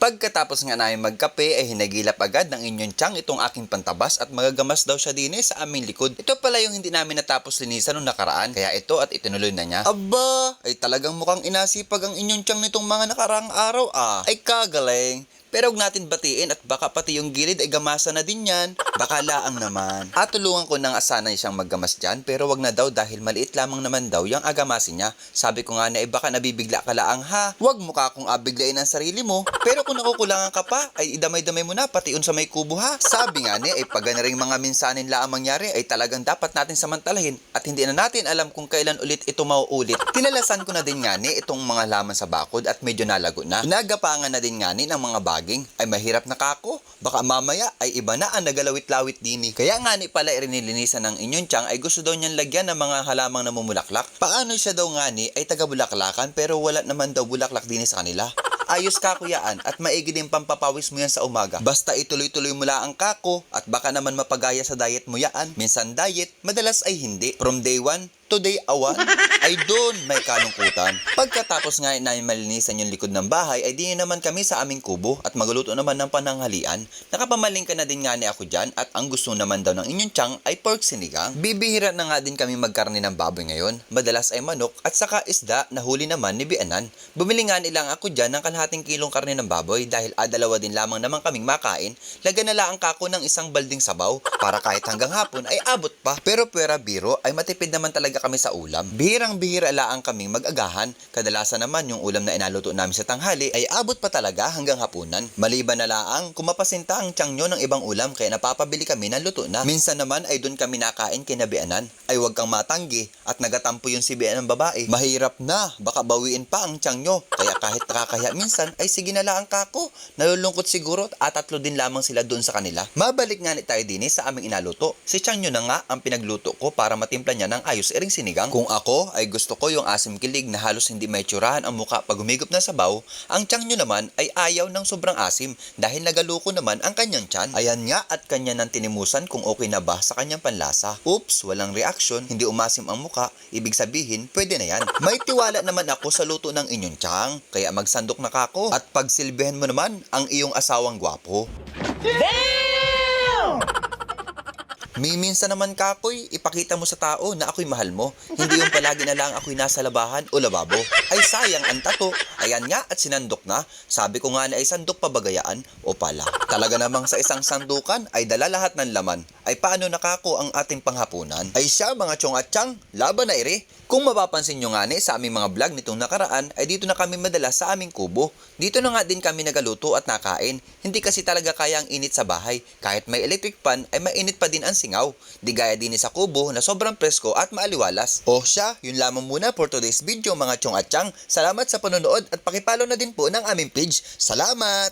Pagkatapos nga namin magkape ay hinagilap agad ng inyong tiyang itong aking pantabas at magagamas daw siya din eh sa aming likod. Ito pala yung hindi namin natapos linisan nung nakaraan kaya ito at itinuloy na niya. Aba, ay talagang mukhang inasipag ang inyong tiyang nitong mga nakaraang araw ah. Ay kagaling. Pero huwag natin batiin at baka pati yung gilid ay gamasa na din yan. Baka laang naman. At tulungan ko nang asanay siyang maggamas dyan pero wag na daw dahil maliit lamang naman daw yung agamasin niya. Sabi ko nga na eh baka nabibigla ka laang ha. Huwag mukha kong abiglain ang sarili mo. Pero kung nakukulangan ka pa ay idamay-damay mo na pati un sa may kubo ha. Sabi nga ni ay pag na rin mga minsanin laang mangyari ay talagang dapat natin samantalahin at hindi na natin alam kung kailan ulit ito mauulit. Tinalasan ko na din nga ni itong mga laman sa bakod at medyo nalago na. Nagapangan na din nga ni ng mga baging ay mahirap na kako. Baka mamaya ay iba na ang nagalawit-lawit dini. Kaya nga ni pala irinilinisan ng inyong tiyang ay gusto daw niyang lagyan ng mga halamang namumulaklak. Paano siya daw nga ni ay taga-bulaklakan pero wala naman daw bulaklak dini sa kanila. Ayos ka kuyaan at maigi din pampapawis mo yan sa umaga. Basta ituloy-tuloy mo lang ang kako at baka naman mapagaya sa diet mo yaan. Minsan diet, madalas ay hindi. From day 1 to day awan, ay doon may kalungkutan. Pagkatapos nga namin malinisan yung likod ng bahay, ay di naman kami sa aming kubo at magluto naman ng pananghalian. Nakapamaling ka na din nga ni ako dyan at ang gusto naman daw ng inyong tiyang ay pork sinigang. Bibihira na nga din kami magkarni ng baboy ngayon. Madalas ay manok at saka isda na huli naman ni Bianan. Bumili nga nilang ako dyan ng kalahating kilong karne ng baboy dahil adalawa din lamang naman kaming makain. Lagyan na lang ang kako ng isang balding sabaw para kahit hanggang hapon ay abot pa. Pero pera biro ay matipid naman talaga kami sa ulam. Bihirang-bihira laang kaming mag-agahan. Kadalasan naman yung ulam na inaluto namin sa tanghali ay abot pa talaga hanggang hapunan. Maliban na laang kumapasinta ang tiyang ng ibang ulam kaya napapabili kami ng luto na. Minsan naman ay doon kami nakain kinabianan. Ay wag kang matanggi at nagatampo yung si Bianan ng babae. Mahirap na, baka bawiin pa ang tiyang. Kaya kahit nakakaya minsan ay sige na lang kako. Nalulungkot siguro at tatlo din lamang sila doon sa kanila. Mabalik nga ni tayo din sa aming inaluto. Si nyo na nga ang pinagluto ko para matimpla niya ng ayos iring sinigang. Kung ako ay gusto ko yung asim kilig na halos hindi may tsurahan ang muka pag humigop na sabaw, ang tiyang nyo naman ay ayaw ng sobrang asim dahil nagaluko naman ang kanyang tiyan. Ayan nga at kanya nang tinimusan kung okay na ba sa kanyang panlasa. Oops, walang reaction, hindi umasim ang muka, ibig sabihin pwede na yan. May tiwala naman ako sa luto ng inyong tiyang, kaya magsandok na kako at pagsilbihan mo naman ang iyong asawang gwapo. Miminsan naman kakoy, ipakita mo sa tao na ako'y mahal mo. Hindi yung palagi na lang ako'y nasa labahan o lababo. Ay sayang ang tato. Ayan nga at sinandok na. Sabi ko nga na ay sandok pabagayaan o pala. Talaga namang sa isang sandukan ay dala lahat ng laman. Ay paano nakako ang ating panghapunan? Ay siya mga chong at chang, laban na ire. Kung mapapansin nyo nga ni sa aming mga vlog nitong nakaraan ay dito na kami madalas sa aming kubo. Dito na nga din kami nagaluto at nakain. Hindi kasi talaga kaya ang init sa bahay. Kahit may electric pan ay mainit pa din ang singaw. Di gaya din sa kubo na sobrang presko at maaliwalas. O siya, yun lamang muna for today's video mga chong at chang. Salamat sa panonood at pakipalo na din po ng aming page. Salamat!